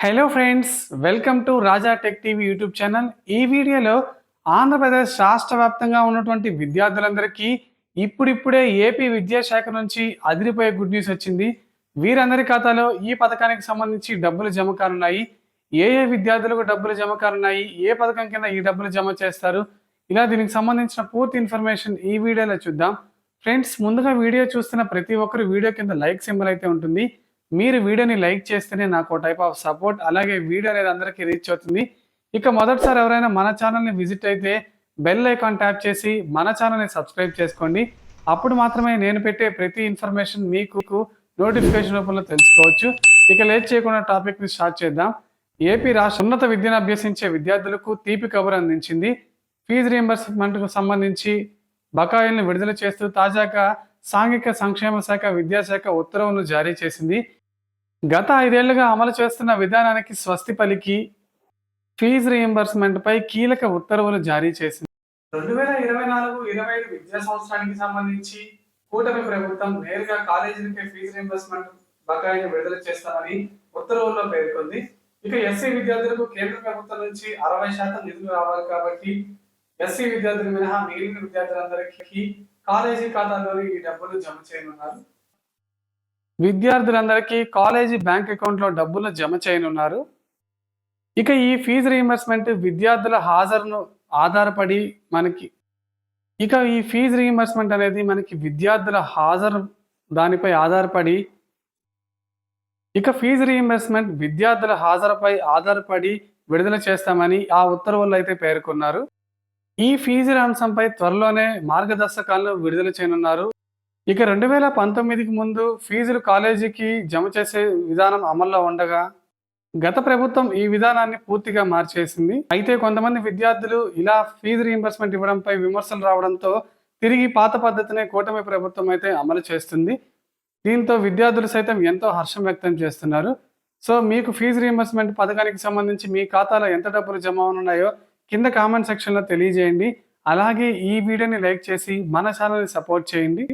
Hello friends welcome to Raja tech TV YouTube channel ఈ వీడియోలో ఆంధ్రప్రదేశ్ రాష్ట్ర వ్యాప్తంగా ఉన్నటువంటి విద్యార్థులందరికీ ఇప్పుడిప్పుడే ఏపీ విద్యాశాఖ నుంచి అదిరిపోయే గుడ్ న్యూస్ వచ్చింది. వీరందరి ఖాతాలో ఈ పథకానికి సంబంధించి డబ్బులు జమ కానున్నాయి. ఏ ఏ విద్యార్థులకు డబ్బులు జమ కానున్నాయి? ఏ పథకం కింద ఈ డబ్బులు జమ చేస్తారు? ఇలా దీనికి సంబంధించిన పూర్తి ఇన్ఫర్మేషన్ ఈ వీడియోలో చూద్దాం. ఫ్రెండ్స్ ముందుగా వీడియో చూస్తున్న ప్రతి ఒక్కరు వీడియో కింద లైక్ సింబల్ అయితే ఉంటుంది. మీరు వీడియోని లైక్ చేస్తేనే నాకు టైప్ ఆఫ్ సపోర్ట్ అలాగే వీడియో అనేది అందరికీ రీచ్ అవుతుంది. ఇక మొదటిసారి ఎవరైనా మన ఛానల్ని విజిట్ అయితే బెల్ ఐకాన్ ట్యాప్ చేసి మన ఛానల్ని సబ్స్క్రైబ్ చేసుకోండి. అప్పుడు మాత్రమే నేను పెట్టే ప్రతి ఇన్ఫర్మేషన్ మీకు నోటిఫికేషన్ రూపంలో తెలుసుకోవచ్చు. ఇక లేట్ చేయకుండా టాపిక్ని స్టార్ట్ చేద్దాం. ఏపీ రాష్ట్ర ఉన్నత విద్యను అభ్యసించే విద్యార్థులకు తీపి కబురు అందించింది. ఫీజు రీంబర్స్మెంట్కు సంబంధించి బకాయిలను విడుదల చేస్తూ తాజాగా సాంఘిక సంక్షేమ శాఖ విద్యాశాఖ ఉత్తర్వులను జారీ చేసింది. గత ఐదేళ్ళుగా అమలు చేస్తున్న విధానానికి స్వస్తి పలికి ఫీజు రీయింబర్స్మెంట్ పై కీలక ఉత్తర్వులు జారీ చేసింది. రెండు వేల ఇరవై నాలుగు ఇరవై ఐదు విద్యా సంవత్సరానికి సంబంధించి కూటమి ప్రభుత్వం నేరుగా కాలేజీలకే ఫీజు రీయింబర్స్మెంట్ బకాయిని విడుదల చేస్తామని ఉత్తర్వుల్లో పేర్కొంది. ఇక ఎస్సీ విద్యార్థులకు కేంద్ర ప్రభుత్వం నుంచి అరవై శాతం నిధులు రావాలి కాబట్టి ఎస్సీ విద్యార్థులు మినహా మిగిలిన విద్యార్థులందరికీ కాలేజీ ఖాతాలోని ఈ డబ్బులు జమ చేయనున్నారు. విద్యార్థులందరికీ కాలేజీ బ్యాంక్ అకౌంట్లో డబ్బులు జమ చేయనున్నారు. ఇక ఈ ఫీజు రీయింబర్స్మెంట్ విద్యార్థుల హాజరును ఆధారపడి మనకి ఇక ఈ ఫీజు రీయింబర్స్మెంట్ అనేది మనకి విద్యార్థుల హాజరు దానిపై ఆధారపడి ఇక ఫీజు రీయింబర్స్మెంట్ విద్యార్థుల హాజరుపై ఆధారపడి విడుదల చేస్తామని ఆ ఉత్తర్వుల్లో అయితే పేర్కొన్నారు. ఈ ఫీజుల అంశంపై త్వరలోనే మార్గదర్శకాలను విడుదల చేయనున్నారు. ఇక రెండు వేల పంతొమ్మిదికి ముందు ఫీజులు కాలేజీకి జమ చేసే విధానం అమల్లో ఉండగా గత ప్రభుత్వం ఈ విధానాన్ని పూర్తిగా మార్చేసింది. అయితే కొంతమంది విద్యార్థులు ఇలా ఫీజు రీయింబర్స్మెంట్ ఇవ్వడంపై విమర్శలు రావడంతో తిరిగి పాత పద్ధతినే కూటమి ప్రభుత్వం అయితే అమలు చేస్తుంది. దీంతో విద్యార్థులు సైతం ఎంతో హర్షం వ్యక్తం చేస్తున్నారు. సో మీకు ఫీజు రీయింబర్స్మెంట్ పథకానికి సంబంధించి మీ ఖాతాలో ఎంత డబ్బులు జమ ఉన్నాయో కింద కామెంట్ సెక్షన్లో తెలియజేయండి. అలాగే ఈ వీడియోని లైక్ చేసి మన ఛానల్ని సపోర్ట్ చేయండి.